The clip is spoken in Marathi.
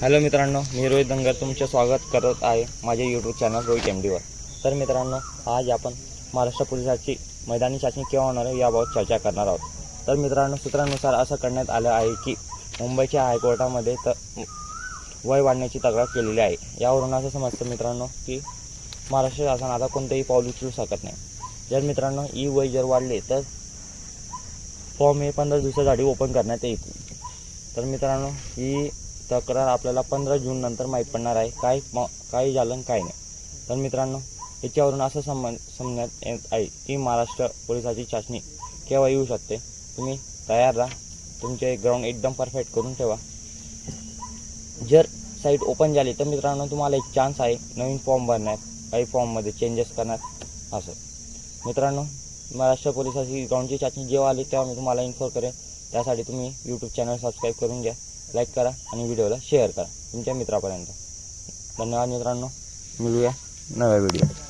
हॅलो मित्रांनो मी रोहित दंगर तुमचे स्वागत करत आहे माझ्या यूट्यूब चॅनल रोहित एम डीवर तर मित्रांनो आज आपण महाराष्ट्र पोलिसाची मैदानी चाचणी केव्हा होणार आहे याबाबत चर्चा करणार आहोत. तर मित्रांनो सूत्रानुसार असं करण्यात आलं आहे की मुंबईच्या हायकोर्टामध्ये तर वय वाढण्याची तक्रार केलेली आहे. यावरून असं समजतं मित्रांनो की महाराष्ट्र शासन आता कोणतंही पाऊल उचलू शकत नाही. जर मित्रांनो ई वय जर वाढले तर फॉर्म हे पंधरा दिवसासाठी ओपन करण्यात येईल. तर मित्रांनो ही तक्रार आपल्याला पंधरा जून नंतर माहीत पडणार आहे. काय म काय झालं आणि काय नाही. तर मित्रांनो याच्यावरून असं समज समजण्यात येत आहे की महाराष्ट्र पोलिसाची चाचणी केव्हा येऊ शकते? तुम्ही तयार राहा. तुमचे ग्राउंड एकदम परफेक्ट करून ठेवा. जर साईट ओपन झाली तर मित्रांनो तुम्हाला एक चान्स आहे. नवीन फॉर्म भरण्यात काही फॉर्ममध्ये चेंजेस करण्यात असं. मित्रांनो महाराष्ट्र पोलिसाची ग्राउंडची चाचणी जेव्हा आली तेव्हा मी तुम्हाला इन्फॉर्म करेन. त्यासाठी तुम्ही यूट्यूब चॅनल सबस्क्राईब करून घ्या. लाईक करा आणि व्हिडिओला शेअर करा. तुमच्या मित्रापर्यंत. धन्यवाद मित्रांनो. मिळूया नव्या व्हिडिओ.